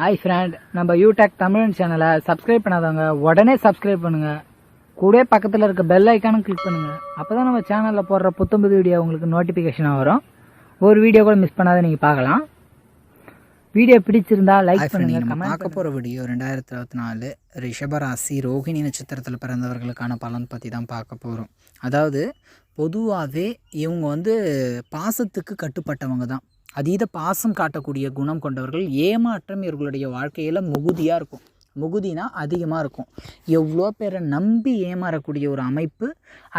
Hi friend நம்ம யூடெக் தமிழ் சேனலை subscribe பண்ணாதவங்க உடனே சப்ஸ்கிரைப் பண்ணுங்க. கூடவே பக்கத்தில் இருக்க பெல் ஐக்கானும் கிளிக் பண்ணுங்க. அப்பதான் நம்ம சேனலில் போடுற புத்தம்புது வீடியோ உங்களுக்கு நோட்டிஃபிகேஷனாக வரும். ஒரு வீடியோ கூட மிஸ் பண்ணாத நீங்கள் பார்க்கலாம். வீடியோ பிடிச்சிருந்தா லைக் ஹாய் பண்ணுங்க ஃப்ரெண்ட் நம்ம கமெண்ட் பார்க்க போகிற வீடியோ ரெண்டாயிரத்தி இருபத்தி நாலு ரிஷபராசி ரோகிணி நட்சத்திரத்தில் பிறந்தவர்களுக்கான பலன் பற்றி தான் பார்க்க போகிறோம் அதாவது பொதுவாகவே இவங்க வந்து பாசத்துக்கு கட்டுப்பட்டவங்க தான். அதீத பாசம் காட்டக்கூடிய குணம் கொண்டவர்கள் ஏமாற்றம் இவர்களுடைய வாழ்க்கையில் முகுதியாக இருக்கும். முகுதினா அதிகமாக இருக்கும். எவ்வளோ பேரை நம்பி ஏமாறக்கூடிய ஒரு அமைப்பு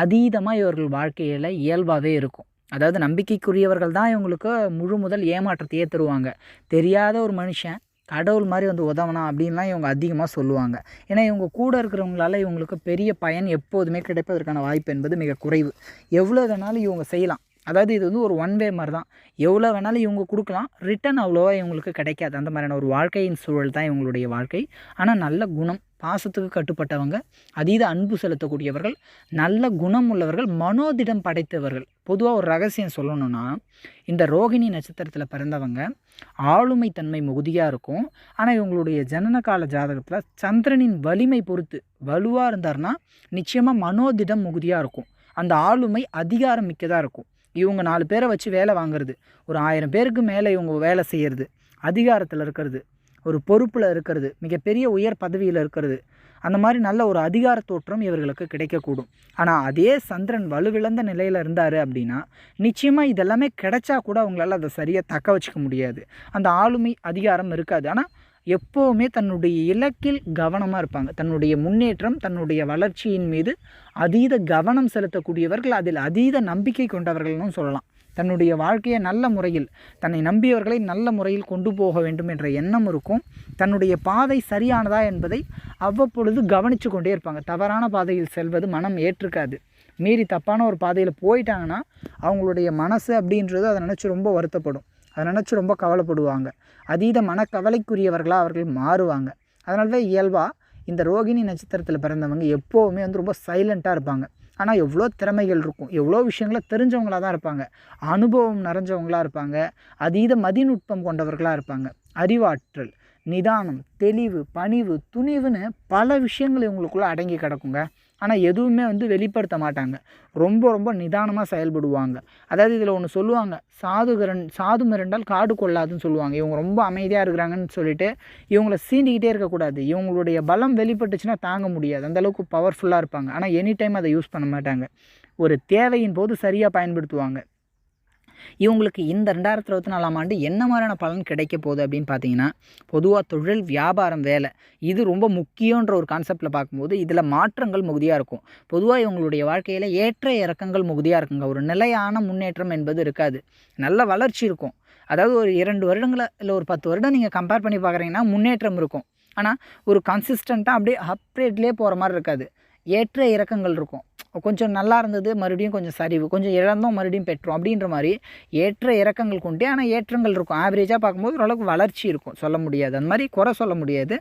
அதீதமாக இவர்கள் வாழ்க்கையில் இயல்பாகவே இருக்கும். அதாவது நம்பிக்கைக்குரியவர்கள் தான் இவங்களுக்கு முழு முதல் ஏமாற்றத்தையே தருவாங்க. தெரியாத ஒரு மனுஷன் கடவுள் மாதிரி வந்து உதவனா அப்படின்லாம் இவங்க அதிகமாக சொல்லுவாங்க. ஏன்னா இவங்க கூட இருக்கிறவங்களால இவங்களுக்கு பெரிய பயன் எப்போதுமே கிடைப்பதற்கான வாய்ப்பு என்பது மிக குறைவு. எவ்வளோ வேணாலும் இவங்க செய்யலாம். அதாவது இது வந்து ஒரு ஒன் வே மாதிரி தான் எவ்வளோ வேணாலும் இவங்க கொடுக்கலாம். ரிட்டன் அவ்வளோவா இவங்களுக்கு கிடைக்காது. அந்த மாதிரியான ஒரு வாழ்க்கையின் சூழல் தான் இவங்களுடைய வாழ்க்கை. ஆனால் நல்ல குணம் பாசத்துக்கு கட்டுப்பட்டவங்க அதீத அன்பு செலுத்தக்கூடியவர்கள் நல்ல குணம் உள்ளவர்கள் மனோதிடம் படைத்தவர்கள். பொதுவாக ஒரு ரகசியம் சொல்லணும்னா இந்த ரோகிணி நட்சத்திரத்தில் பிறந்தவங்க ஆளுமை தன்மை மிகுதியாக இருக்கும். ஆனால் இவங்களுடைய ஜனனகால ஜாதகத்தில் சந்திரனின் வலிமை பொறுத்து வலுவாக இருந்தார்னா நிச்சயமாக மனோதிடம் மிகுதியாக இருக்கும். அந்த ஆளுமை அதிகாரம் மிக்கதாக இருக்கும். இவங்க நாலு பேரை வச்சு வேலை வாங்குறது. ஒரு ஆயிரம் பேருக்கு மேலே இவங்க வேலை செய்கிறது அதிகாரத்தில் இருக்கிறது. ஒரு பொறுப்பில் இருக்கிறது. மிகப்பெரிய உயர் பதவியில் இருக்கிறது. அந்த மாதிரி நல்ல ஒரு அதிகார தோற்றம் இவர்களுக்கு கிடைக்கக்கூடும். ஆனால் அதே சந்திரன் வலுவிழந்த நிலையில் இருந்தார் அப்படின்னா நிச்சயமாக இதெல்லாமே கிடைச்சா கூட அவங்களால அதை சரியாக தக்க வச்சுக்க முடியாது. அந்த ஆளுமை அதிகாரம் இருக்காது. ஆனால் எப்போவுமே தன்னுடைய இலக்கில் கவனமாக இருப்பாங்க. தன்னுடைய முன்னேற்றம் தன்னுடைய வளர்ச்சியின் மீது அதீத கவனம் செலுத்தக்கூடியவர்கள் அதில் அதீத நம்பிக்கை கொண்டவர்கள்னு சொல்லலாம். தன்னுடைய வாழ்க்கையை நல்ல முறையில் தன்னை நம்பியவர்களை நல்ல முறையில் கொண்டு போக வேண்டும் என்ற எண்ணம் இருக்கும். தன்னுடைய பாதை சரியானதா என்பதை அவ்வப்பொழுது கவனித்து கொண்டே இருப்பாங்க. தவறான பாதையில் செல்வது மனம் ஏற்றுக்காது. மீறி தப்பான ஒரு பாதையில் போயிட்டாங்கன்னா அவங்களுடைய மனசு அப்படின்றது அதை நினச்சி ரொம்ப வருத்தப்படும். அதை நினச்சி ரொம்ப கவலைப்படுவாங்க. அதீத மனக்கவலைக்குரியவர்களாக அவர்கள் மாறுவாங்க. அதனால தான் இயல்பாக இந்த ரோகிணி நட்சத்திரத்தில் பிறந்தவங்க எப்போவுமே வந்து ரொம்ப சைலண்ட்டாக இருப்பாங்க. ஆனால் எவ்வளோ திறமைகள் இருக்கும். எவ்வளோ விஷயங்களை தெரிஞ்சவங்களாக தான் இருப்பாங்க. அனுபவம் நிறைஞ்சவங்களாக இருப்பாங்க. அதீத மதிநுட்பம் கொண்டவர்களாக இருப்பாங்க. அறிவாற்றல் நிதானம் தெளிவு பணிவு துணிவுன்னு பல விஷயங்கள் இவங்களுக்குள்ளே அடங்கி கிடக்குங்க. ஆனால் எதுவுமே வந்து வெளிப்படுத்த மாட்டாங்க. ரொம்ப ரொம்ப நிதானமாக செயல்படுவாங்க. அதாவது இதில் ஒன்று சொல்லுவாங்க சாதுகரன் சாது மிரண்டால் காடு கொள்ளாதுன்னு சொல்லுவாங்க. இவங்க ரொம்ப அமைதியாக இருக்கிறாங்கன்னு சொல்லிட்டு இவங்கள சீண்டிக்கிட்டே இருக்கக்கூடாது. இவங்களுடைய பலம் வெளிப்பட்டுச்சுன்னா தாங்க முடியாது. அந்தளவுக்கு பவர்ஃபுல்லாக இருப்பாங்க. ஆனால் எனி டைம் அதை யூஸ் பண்ண மாட்டாங்க. ஒரு தேவையின் போது சரியாக பயன்படுத்துவாங்க. இவங்களுக்கு இந்த ரெண்டாயிரத்தி இருபத்தி நாலாம் ஆண்டு என்ன மாதிரியான பலன் கிடைக்க போகுது அப்படின்னு பார்த்தீங்கன்னா பொதுவாக தொழில் வியாபாரம் வேலை. இது ரொம்ப முக்கியன்ற ஒரு கான்செப்டில் பார்க்கும்போது இதில் மாற்றங்கள் மிகுதியாக இருக்கும். பொதுவாக இவங்களுடைய வாழ்க்கையில் ஏற்ற இறக்கங்கள் மிகுதியாக இருக்குங்க. ஒரு நிலையான முன்னேற்றம் என்பது இருக்காது. நல்ல வளர்ச்சி இருக்கும். அதாவது ஒரு இரண்டு வருடங்களை இல்லை ஒரு பத்து வருடம் நீங்கள் கம்பேர் பண்ணி பார்க்குறீங்கன்னா முன்னேற்றம் இருக்கும். ஆனால் ஒரு கன்சிஸ்டண்ட்டாக அப்படியே அப்ரேட்லேயே போகிற மாதிரி இருக்காது. ஏற்ற இறக்கங்கள் இருக்கும். கொஞ்சம் நல்லா இருந்தது மறுபடியும் கொஞ்சம் சரிவு கொஞ்சம் இழந்தோம் மறுபடியும் பெற்றோம் அப்படின்ற மாதிரி ஏற்ற இறக்கங்கள் கொண்டே ஆனால் ஏற்றங்கள் இருக்கும். ஆவரேஜாக பார்க்கும்போது ஓரளவுக்கு வளர்ச்சி இருக்கும் சொல்ல முடியாது. அந்த மாதிரி குறை சொல்ல முடியாது.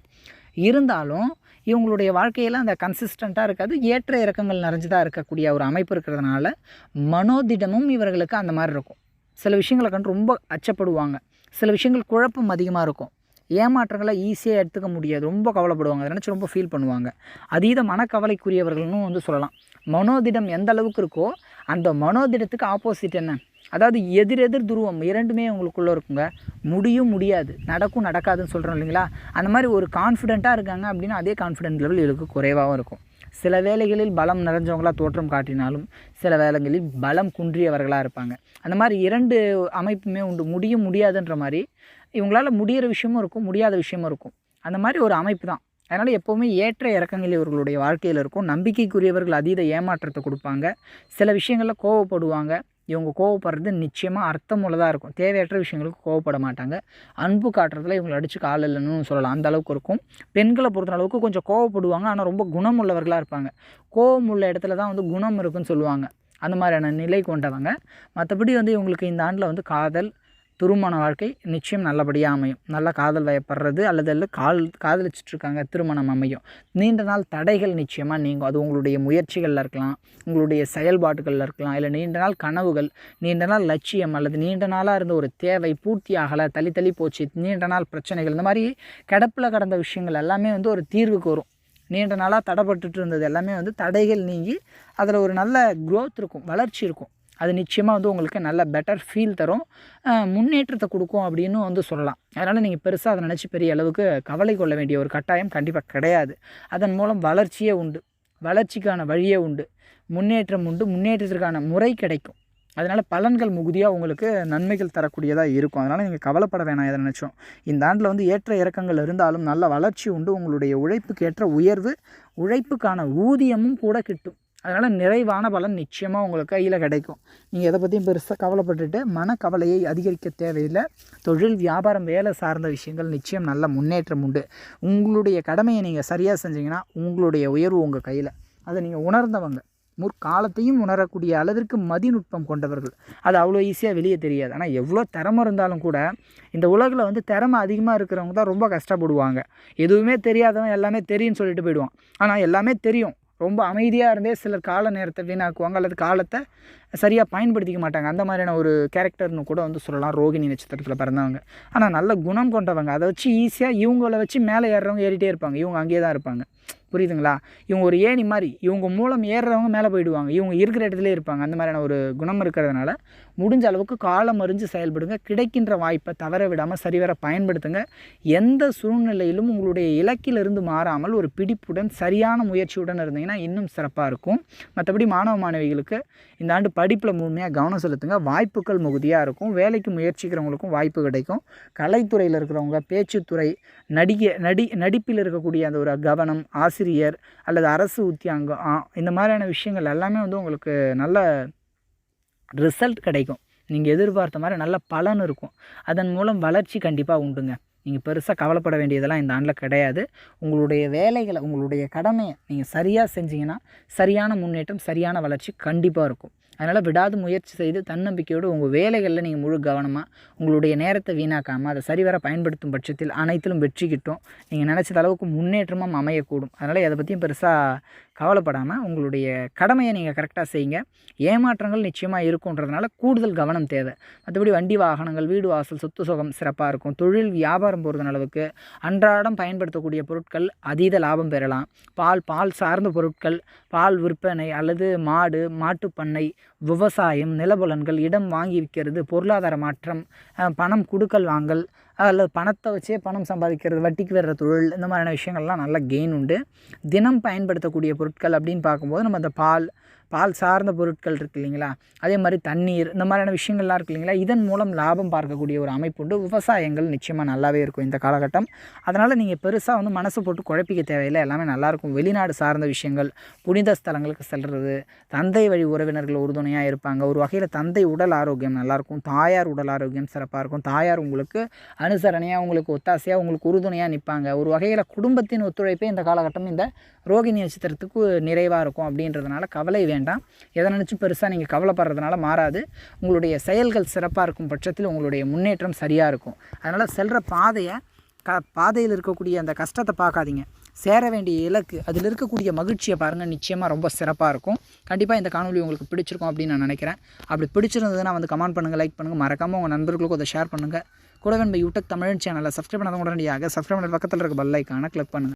இருந்தாலும் இவங்களுடைய வாழ்க்கையில் அந்த கன்சிஸ்டண்ட்டாக இருக்காது. ஏற்ற இறக்கங்கள் நிறைஞ்சதாக இருக்கக்கூடிய ஒரு அமைப்பு இருக்கிறதுனால மனோதிடமும் இவர்களுக்கு அந்த மாதிரி இருக்கும். சில விஷயங்களை கண்டு ரொம்ப அச்சப்படுவாங்க. சில விஷயங்கள் குழப்பம் அதிகமாக இருக்கும். ஏமாற்றங்களை ஈஸியாக எடுத்துக்க முடியாது. ரொம்ப கவலைப்படுவாங்க. அதை நினச்சி ரொம்ப ஃபீல் பண்ணுவாங்க. அதீத மனக்கவலைக்குரியவர்கள்னு வந்து சொல்லலாம். மனோதிடம் எந்த அளவுக்கு இருக்கோ அந்த மனோதிடத்துக்கு ஆப்போசிட் என்ன? அதாவது எதிரெதிர் துருவம் இரண்டுமே உங்களுக்குள்ளே இருக்குங்க. முடியும் முடியாது. நடக்கும் நடக்காதுன்னு சொல்கிறோம் இல்லைங்களா? அந்த மாதிரி ஒரு கான்ஃபிடெண்ட்டாக இருக்காங்க அப்படின்னா அதே கான்ஃபிடென்ட் லெவல் இதுக்கு குறைவாகவும் இருக்கும். சில வேளைகளில் பலம் நிறைஞ்சவங்களாக தோற்றம் காட்டினாலும் சில வேலைகளில் பலம் குன்றியவர்களாக இருப்பாங்க. அந்த மாதிரி இரண்டு அமைப்புமே உண்டு. முடியும் முடியாதுன்ற மாதிரி இவங்களால் முடிகிற விஷயமும் இருக்கும் முடியாத விஷயமும் இருக்கும். அந்த மாதிரி ஒரு அமைப்பு தான். அதனால் எப்போவுமே ஏற்ற இறக்கங்கள் இவர்களுடைய வாழ்க்கையில் இருக்கும். நம்பிக்கைக்குரியவர்கள் அதீத ஏமாற்றத்தை கொடுப்பாங்க. சில விஷயங்களில் கோவப்படுவாங்க. இவங்க கோவப்படுறது நிச்சயமாக அர்த்தமுள்ளதாக இருக்கும். தேவையற்ற விஷயங்களுக்கு கோவப்பட மாட்டாங்க. அன்பு காட்டுறதுல இவங்களை அடித்து கால் இல்லைன்னு சொல்லலாம். அந்த அளவுக்கு இருக்கும். பெண்களை பொறுத்த அளவுக்கு கொஞ்சம் கோவப்படுவாங்க. ஆனால் ரொம்ப குணம் உள்ளவர்களாக இருப்பாங்க. கோவம் உள்ள இடத்துல தான் வந்து குணம் இருக்குன்னு சொல்லுவாங்க. அந்த மாதிரியான நிலை கொண்டவங்க. மற்றபடி வந்து இவங்களுக்கு இந்த ஆண்டில் வந்து காதல் திருமண வாழ்க்கை நிச்சயம் நல்லபடியாக அமையும். நல்லா காதல் வயப்படுறது அல்லது அல்ல கால் காதலிச்சுட்டு இருக்காங்க திருமணம் அமையும். நீண்ட நாள் தடைகள் நிச்சயமாக நீங்கும். அது உங்களுடைய முயற்சிகளில் இருக்கலாம் உங்களுடைய செயல்பாடுகளில் இருக்கலாம் இல்லை நீண்ட நாள் கனவுகள் நீண்ட நாள் லட்சியம் அல்லது நீண்ட நாளாக இருந்த ஒரு தேவை பூர்த்தி ஆகலை தள்ளி தள்ளி போச்சு நீண்ட நாள் பிரச்சனைகள் இந்த மாதிரி கிடப்பில் கடந்த விஷயங்கள் எல்லாமே வந்து ஒரு தீர்வுக்கு வரும். நீண்ட நாளாக தடைப்பட்டுட்டு இருந்தது எல்லாமே வந்து தடைகள் நீங்கி அதில் ஒரு நல்ல க்ரோத் இருக்கும் வளர்ச்சி இருக்கும். அது நிச்சயமாக வந்து உங்களுக்கு நல்ல பெட்டர் ஃபீல் தரும். முன்னேற்றத்தை கொடுக்கும் அப்படின்னு வந்து சொல்லலாம். அதனால் நீங்கள் பெருசாக அதை நினச்சி பெரிய அளவுக்கு கவலை கொள்ள வேண்டிய ஒரு கட்டாயம் கண்டிப்பாக கிடையாது. அதன் மூலம் வளர்ச்சியே உண்டு. வளர்ச்சிக்கான வழியே உண்டு. முன்னேற்றம் உண்டு. முன்னேற்றத்திற்கான முறை கிடைக்கும். அதனால் பலன்கள் மிகுதியாக உங்களுக்கு நன்மைகள் தரக்கூடியதாக இருக்கும். அதனால் நீங்கள் கவலைப்பட வேணாம் எதை நினச்சோம். இந்த ஆண்டில் வந்து ஏற்ற இறக்கங்கள் இருந்தாலும் நல்ல வளர்ச்சி உண்டு. உங்களுடைய உழைப்புக்கு ஏற்ற உயர்வு உழைப்புக்கான ஊதியமும் கூட கிட்டும். அதனால் நிறைவான பலன் நிச்சயமாக உங்களுக்கு கையில் கிடைக்கும். நீங்கள் எதை பற்றியும் பெருசாக கவலைப்பட்டுட்டு மனக்கவலையை அதிகரிக்க தேவையில்லை. தொழில் வியாபாரம் வேலை சார்ந்த விஷயங்கள் நிச்சயம் நல்ல முன்னேற்றம் உண்டு. உங்களுடைய கடமையை நீங்கள் சரியாக செஞ்சீங்கன்னா உங்களுடைய உயர்வு உங்கள் கையில். அதை நீங்கள் உணர்ந்தவங்க. முற்காலத்தையும் உணரக்கூடிய அளவிற்கு மதிநுட்பம் கொண்டவர்கள். அது அவ்வளோ ஈஸியாக வெளியே தெரியாது. ஆனால் எவ்வளோ திறமை இருந்தாலும் கூட இந்த உலகில் வந்து திறமை அதிகமாக இருக்கிறவங்க தான் ரொம்ப கஷ்டப்படுவாங்க. எதுவுமே தெரியாதவன் எல்லாமே தெரியும்னு சொல்லிட்டு போயிடுவான். ஆனால் எல்லாமே தெரியும். ரொம்ப அமைதியாக இருந்தே சிலர் கால நேரத்தை வீணாக்குவாங்க அல்லது காலத்தை சரியாக பயன்படுத்திக்க மாட்டாங்க. அந்த மாதிரியான ஒரு கேரக்டர்னு கூட வந்து சொல்லலாம். ரோகிணி நட்சத்திரத்தில் பிறந்தவங்க. ஆனால் நல்ல குணம் கொண்டவங்க. அதை வச்சு ஈஸியாக இவங்கள வச்சு மேலே ஏறுறவங்க ஏறிட்டே இருப்பாங்க. இவங்க அங்கேயே தான் இருப்பாங்க. புரியுதுங்களா? இவங்க ஒரு ஏணி மாதிரி இவங்க மூலம் ஏறுறவங்க மேலே போயிடுவாங்க. இவங்க இருக்கிற இடத்துல இருப்பாங்க. அந்த மாதிரியான ஒரு குணம் இருக்கிறதுனால முடிஞ்ச அளவுக்கு காலம் அறிஞ்சு செயல்படுங்க. கிடைக்கின்ற வாய்ப்பை தவற விடாமல் சரிவர பயன்படுத்துங்க. எந்த சூழ்நிலையிலும் உங்களுடைய இலக்கிலிருந்து மாறாமல் ஒரு பிடிப்புடன் சரியான முயற்சியுடன் இருந்தீங்கன்னா இன்னும் சிறப்பாக இருக்கும். மற்றபடி மாணவ மாணவிகளுக்கு இந்த ஆண்டு படிப்பில் முழுமையாக கவனம் செலுத்துங்க. வாய்ப்புகள் மிகுதியாக இருக்கும். வேலைக்கு முயற்சிக்கிறவங்களுக்கும் வாய்ப்பு கிடைக்கும். கலைத்துறையில் இருக்கிறவங்க பேச்சுத்துறை நடிகை நடி நடிப்பில் இருக்கக்கூடிய அந்த ஒரு கவனம் ஆசிரியர் அல்லது அரசு உத்தியாங்கம் ஆ, இந்த மாதிரியான விஷயங்கள் எல்லாமே வந்து உங்களுக்கு நல்ல ரிசல்ட் கிடைக்கும். நீங்கள் எதிர்பார்த்த மாதிரி நல்ல பலன் இருக்கும். அதன் மூலம் வளர்ச்சி கண்டிப்பாக உண்டுங்க. நீங்கள் பெருசாக கவலைப்பட வேண்டியதெல்லாம் இந்த ஆண்டில் கிடையாது. உங்களுடைய வேலைகளை உங்களுடைய கடமையை நீங்கள் சரியாக செஞ்சீங்கன்னா சரியான முன்னேற்றம் சரியான வளர்ச்சி கண்டிப்பாக இருக்கும். அதனால் விடாது முயற்சி செய்து தன்னம்பிக்கையோடு உங்கள் வேலைகளில் நீங்கள் முழு கவனமாக உங்களுடைய நேரத்தை வீணாக்காமல் அதை சரிவர பயன்படுத்தும் பட்சத்தில் அனைத்திலும் வெற்றி கிட்டும். நீங்கள் நினச்சத அளவுக்கு முன்னேற்றமும் அமையக்கூடும். அதனால் எதை பற்றியும் பெருசாக கவலைப்படாமல் உங்களுடைய கடமையை நீங்கள் கரெக்டாக செய்யுங்க. ஏமாற்றங்கள் நிச்சயமாக இருக்குன்றதுனால கூடுதல் கவனம் தேவை. மற்றபடி வண்டி வாகனங்கள் வீடு வாசல் சொத்து சுகம் சிறப்பாக இருக்கும். தொழில் வியாபாரம் போகிறதுன அளவுக்கு அன்றாடம் பயன்படுத்தக்கூடிய பொருட்கள் அதீத லாபம் பெறலாம். பால் பால் சார்ந்த பொருட்கள் பால் விற்பனை அல்லது மாடு மாட்டுப்பண்ணை விவசாயம் நிலபுலன்கள் இடம் வாங்கி விற்கிறது பொருளாதார மாற்றம் பணம் கொடுக்கல் வாங்கல் அல்லது பணத்தை வச்சே பணம் சம்பாதிக்கிறது வட்டிக்கு வர்ற தொழில் இந்த மாதிரியான விஷயங்கள்லாம் நல்ல கெயின் உண்டு. தினம் பயன்படுத்தக்கூடிய பொருட்கள் அப்படின்னு பார்க்கும்போது நம்ம அந்த பால் பால் சார்ந்த பொருட்கள் இருக்கு இல்லைங்களா? அதே மாதிரி தண்ணீர் இந்த மாதிரியான விஷயங்கள்லாம் இருக்கு இல்லைங்களா? இதன் மூலம் லாபம் பார்க்கக்கூடிய ஒரு அமைப்பு உண்டு. விவசாயங்கள் நிச்சயமாக நல்லாவே இருக்கும் இந்த காலகட்டம். அதனால் நீங்கள் பெருசாக வந்து மனசு போட்டு குழப்பிக்க தேவையில்லை. எல்லாமே நல்லாயிருக்கும் வெளிநாடு சார்ந்த விஷயங்கள் புனித ஸ்தலங்களுக்கு செல்கிறது தந்தை வழி உறவினர்கள் உறுதுணையாக இருப்பாங்க. ஒரு வகையில் தந்தை உடல் ஆரோக்கியம் நல்லாயிருக்கும் தாயார் உடல் ஆரோக்கியம் சிறப்பாக இருக்கும். தாயார் உங்களுக்கு அனுசரணையாக உங்களுக்கு ஒத்தாசையாக உங்களுக்கு உறுதுணையாக நிற்பாங்க ஒரு வகையில் குடும்பத்தின் ஒத்துழைப்பே இந்த காலகட்டம் இந்த ரோகிணி நட்சத்திரத்துக்கு நிறைவாக இருக்கும் அப்படின்றதுனால கவலை வேண்டாம். எதை நினச்சி பெருசாக நீங்கள் கவலைப்படுறதுனால மாறாது. உங்களுடைய செயல்கள் சிறப்பாக இருக்கும் பட்சத்தில் உங்களுடைய முன்னேற்றம் சரியாக இருக்கும். அதனால் செல்கிற பாதையை க பாதையில் இருக்கக்கூடிய அந்த கஷ்டத்தை பார்க்காதீங்க. சேர வேண்டிய இலக்கு அதில் இருக்கக்கூடிய மகிழ்ச்சியை பாருங்கள் நிச்சயமாக ரொம்ப சிறப்பாக இருக்கும். கண்டிப்பாக இந்த காணொலி உங்களுக்கு பிடிச்சிருக்கும் அப்படின்னு நான் நினைக்கிறேன். அப்படி பிடிச்சிருந்ததுன்னா வந்து கமெண்ட் பண்ணுங்கள் லைக் பண்ணுங்கள் மறக்காமல் உங்கள் நண்பர்களுக்கும் அதை ஷேர் பண்ணுங்கள் கூடவே நம்ம யூடியூப் தமிழ் சேனலை சப்ஸ்கிரைப் பண்ணாத உடனடியாக சப்ஸ்கிரைப் பண்ண பக்கத்தில் இருக்க பல்லைக்கான கிளிக் பண்ணுங்கள்